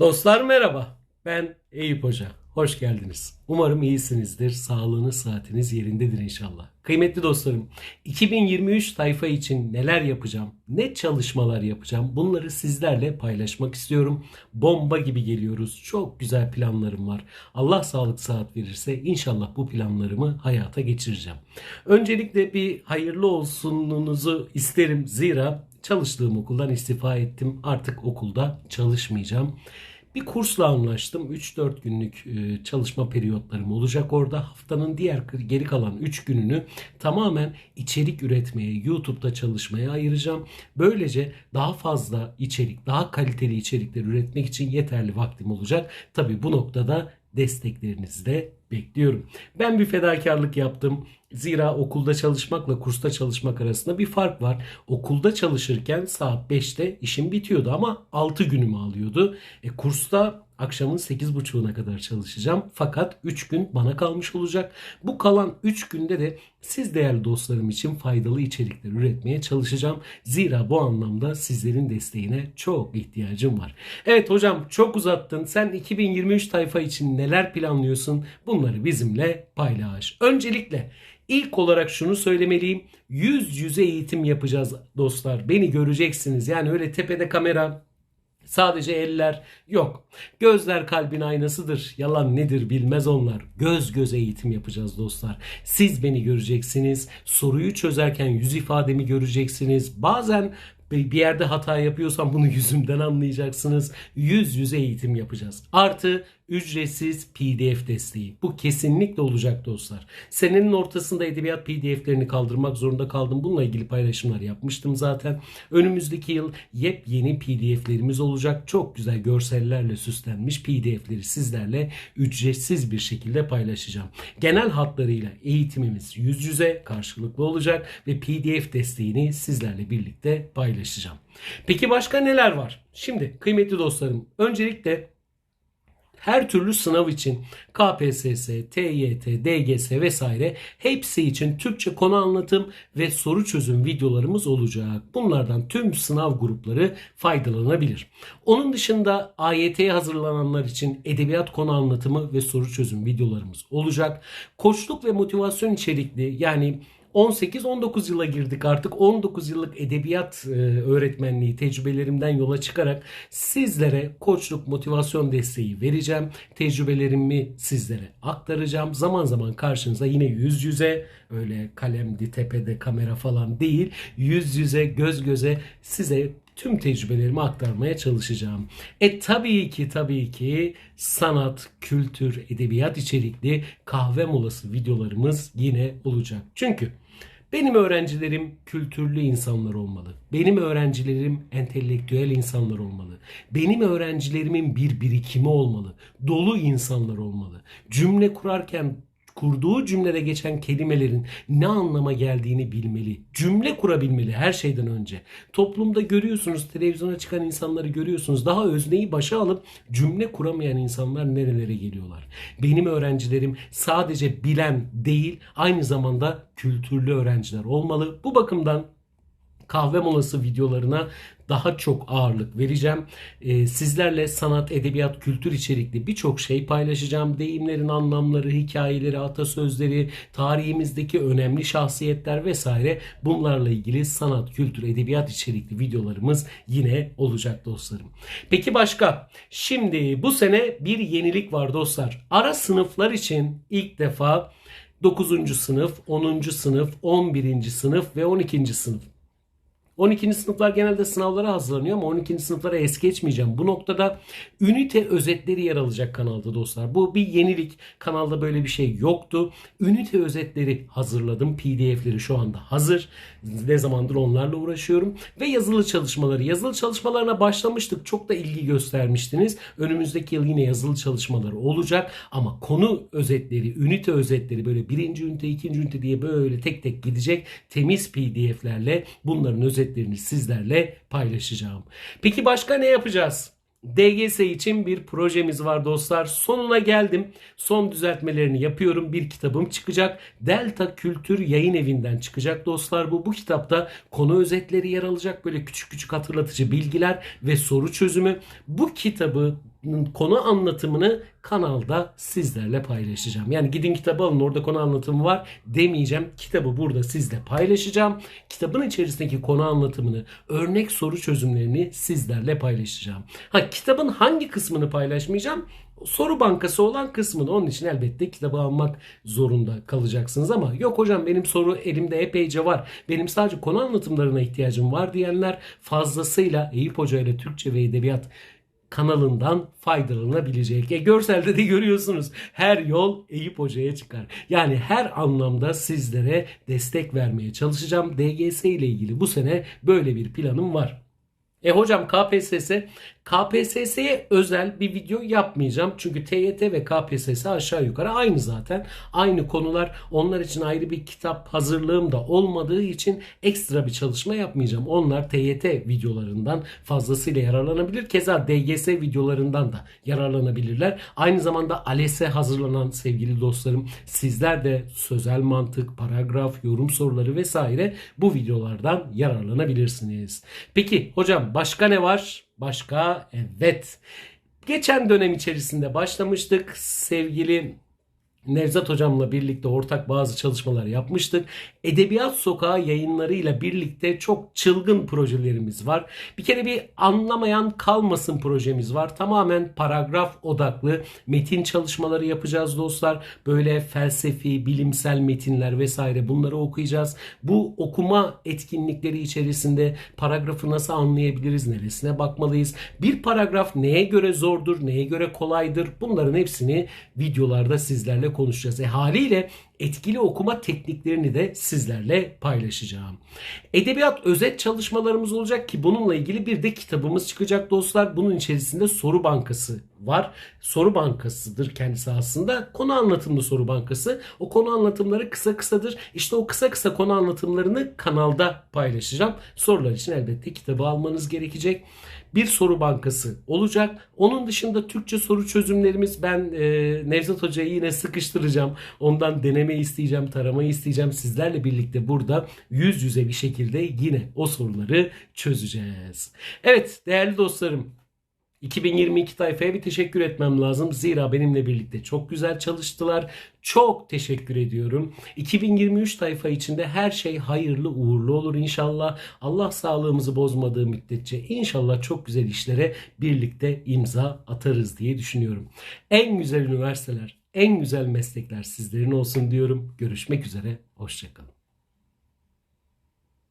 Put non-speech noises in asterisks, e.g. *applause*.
Dostlar merhaba. Ben Eyüp Hoca. Hoş geldiniz. Umarım iyisinizdir. Sağlığınız, saatiniz yerindedir inşallah. Kıymetli dostlarım, 2023 tayfa için neler yapacağım, ne çalışmalar yapacağım bunları sizlerle paylaşmak istiyorum. Bomba gibi geliyoruz. Çok güzel planlarım var. Allah sağlık saat verirse inşallah bu planlarımı hayata geçireceğim. Öncelikle bir hayırlı olsununuzu isterim. Zira çalıştığım okuldan istifa ettim. Artık okulda çalışmayacağım. Bir kursla anlaştım. 3-4 günlük e, çalışma periyotlarım olacak orada. Haftanın diğer geri kalan 3 gününü tamamen içerik üretmeye, YouTube'da çalışmaya ayıracağım. Böylece daha fazla içerik, daha kaliteli içerikler üretmek için yeterli vaktim olacak. Tabi bu noktada desteklerinizi de bekliyorum. Ben bir fedakarlık yaptım. Zira okulda çalışmakla kursta çalışmak arasında bir fark var. Okulda çalışırken saat 5'te işim bitiyordu ama 6 günümü alıyordu. E, kursta akşamın 8.30'una kadar çalışacağım. Fakat 3 gün bana kalmış olacak. Bu kalan 3 günde de siz değerli dostlarım için faydalı içerikler üretmeye çalışacağım. Zira bu anlamda sizlerin desteğine çok ihtiyacım var. Evet hocam çok uzattın. Sen 2023 tayfa için neler planlıyorsun? Bunları bizimle paylaş. Öncelikle İlk olarak şunu söylemeliyim. Yüz yüze eğitim yapacağız dostlar. Beni göreceksiniz. Yani öyle tepede kamera Sadece eller yok. Gözler kalbin aynasıdır. Yalan nedir bilmez onlar. Göz göze eğitim yapacağız dostlar. Siz beni göreceksiniz. Soruyu çözerken yüz ifademi göreceksiniz. Bazen bir yerde hata yapıyorsam bunu *laughs* yüzümden anlayacaksınız. Yüz yüze eğitim yapacağız. Artı ücretsiz PDF desteği. Bu kesinlikle olacak dostlar. Senenin ortasında edebiyat PDF'lerini kaldırmak zorunda kaldım. Bununla ilgili paylaşımlar yapmıştım zaten. Önümüzdeki yıl yepyeni PDF'lerimiz olacak. Çok güzel görsellerle süslenmiş PDF'leri sizlerle ücretsiz bir şekilde paylaşacağım. Genel hatlarıyla eğitimimiz yüz yüze karşılıklı olacak ve PDF desteğini sizlerle birlikte paylaşacağım. Peki başka neler var? Şimdi kıymetli dostlarım öncelikle her türlü sınav için KPSS, TYT, DGS vesaire hepsi için Türkçe konu anlatım ve soru çözüm videolarımız olacak. Bunlardan tüm sınav grupları faydalanabilir. Onun dışında AYT'ye hazırlananlar için edebiyat konu anlatımı ve soru çözüm videolarımız olacak. Koçluk ve motivasyon içerikli yani 18-19 yıla girdik artık 19 yıllık edebiyat e, öğretmenliği tecrübelerimden yola çıkarak sizlere koçluk motivasyon desteği vereceğim. Tecrübelerimi sizlere aktaracağım. Zaman zaman karşınıza yine yüz yüze öyle kalemdi tepede kamera falan değil yüz yüze göz göze size tüm tecrübelerimi aktarmaya çalışacağım. E tabii ki tabii ki sanat, kültür, edebiyat içerikli kahve molası videolarımız yine olacak. Çünkü benim öğrencilerim kültürlü insanlar olmalı. Benim öğrencilerim entelektüel insanlar olmalı. Benim öğrencilerimin bir birikimi olmalı. Dolu insanlar olmalı. Cümle kurarken kurduğu cümlede geçen kelimelerin ne anlama geldiğini bilmeli. Cümle kurabilmeli her şeyden önce. Toplumda görüyorsunuz, televizyona çıkan insanları görüyorsunuz. Daha özneyi başa alıp cümle kuramayan insanlar nerelere geliyorlar. Benim öğrencilerim sadece bilen değil, aynı zamanda kültürlü öğrenciler olmalı. Bu bakımdan kahve molası videolarına daha çok ağırlık vereceğim. Ee, sizlerle sanat, edebiyat, kültür içerikli birçok şey paylaşacağım. Deyimlerin anlamları, hikayeleri, atasözleri, tarihimizdeki önemli şahsiyetler vesaire bunlarla ilgili sanat, kültür, edebiyat içerikli videolarımız yine olacak dostlarım. Peki başka? Şimdi bu sene bir yenilik var dostlar. Ara sınıflar için ilk defa 9. sınıf, 10. sınıf, 11. sınıf ve 12. sınıf 12. sınıflar genelde sınavlara hazırlanıyor ama 12. sınıflara es geçmeyeceğim. Bu noktada ünite özetleri yer alacak kanalda dostlar. Bu bir yenilik. Kanalda böyle bir şey yoktu. Ünite özetleri hazırladım. PDF'leri şu anda hazır. Ne zamandır onlarla uğraşıyorum. Ve yazılı çalışmaları. Yazılı çalışmalarına başlamıştık. Çok da ilgi göstermiştiniz. Önümüzdeki yıl yine yazılı çalışmaları olacak. Ama konu özetleri, ünite özetleri böyle birinci ünite, ikinci ünite diye böyle tek tek gidecek. Temiz PDF'lerle bunların özetleri özetlerini sizlerle paylaşacağım. Peki başka ne yapacağız? DGS için bir projemiz var dostlar. Sonuna geldim. Son düzeltmelerini yapıyorum. Bir kitabım çıkacak. Delta Kültür Yayın Evi'nden çıkacak dostlar. Bu bu kitapta konu özetleri yer alacak. Böyle küçük küçük hatırlatıcı bilgiler ve soru çözümü. Bu kitabı konu anlatımını kanalda sizlerle paylaşacağım. Yani gidin kitabı alın orada konu anlatımı var demeyeceğim. Kitabı burada sizle paylaşacağım. Kitabın içerisindeki konu anlatımını, örnek soru çözümlerini sizlerle paylaşacağım. Ha kitabın hangi kısmını paylaşmayacağım? soru bankası olan kısmını onun için elbette kitabı almak zorunda kalacaksınız ama yok hocam benim soru elimde epeyce var. Benim sadece konu anlatımlarına ihtiyacım var diyenler fazlasıyla Eyüp Hoca ile Türkçe ve Edebiyat kanalından faydalanabilecek. E, görselde de görüyorsunuz. Her yol Eyüp Hoca'ya çıkar. Yani her anlamda sizlere destek vermeye çalışacağım. DGS ile ilgili bu sene böyle bir planım var. E hocam KPSS KPSS'ye özel bir video yapmayacağım. Çünkü TYT ve KPSS aşağı yukarı aynı zaten. Aynı konular. Onlar için ayrı bir kitap hazırlığım da olmadığı için ekstra bir çalışma yapmayacağım. Onlar TYT videolarından fazlasıyla yararlanabilir. Keza DGS videolarından da yararlanabilirler. Aynı zamanda ALES'e hazırlanan sevgili dostlarım sizler de sözel mantık, paragraf, yorum soruları vesaire bu videolardan yararlanabilirsiniz. Peki hocam başka ne var? Başka evet. Geçen dönem içerisinde başlamıştık. Sevgili Nevzat hocamla birlikte ortak bazı çalışmalar yapmıştık. Edebiyat Sokağı yayınlarıyla birlikte çok çılgın projelerimiz var. Bir kere bir anlamayan kalmasın projemiz var. Tamamen paragraf odaklı metin çalışmaları yapacağız dostlar. Böyle felsefi, bilimsel metinler vesaire bunları okuyacağız. Bu okuma etkinlikleri içerisinde paragrafı nasıl anlayabiliriz, neresine bakmalıyız? Bir paragraf neye göre zordur, neye göre kolaydır? Bunların hepsini videolarda sizlerle. E haliyle etkili okuma tekniklerini de sizlerle paylaşacağım. Edebiyat özet çalışmalarımız olacak ki bununla ilgili bir de kitabımız çıkacak dostlar. Bunun içerisinde soru bankası var. Soru bankasıdır kendisi aslında. Konu anlatımlı soru bankası. O konu anlatımları kısa kısadır. İşte o kısa kısa konu anlatımlarını kanalda paylaşacağım. Sorular için elbette kitabı almanız gerekecek. Bir soru bankası olacak. Onun dışında Türkçe soru çözümlerimiz ben e, Nevzat Hoca'yı yine sıkıştıracağım. Ondan deneme isteyeceğim, tarama isteyeceğim. Sizlerle birlikte burada yüz yüze bir şekilde yine o soruları çözeceğiz. Evet değerli dostlarım 2022 tayfaya bir teşekkür etmem lazım. Zira benimle birlikte çok güzel çalıştılar. Çok teşekkür ediyorum. 2023 tayfa içinde her şey hayırlı uğurlu olur inşallah. Allah sağlığımızı bozmadığı müddetçe inşallah çok güzel işlere birlikte imza atarız diye düşünüyorum. En güzel üniversiteler, en güzel meslekler sizlerin olsun diyorum. Görüşmek üzere. Hoşçakalın.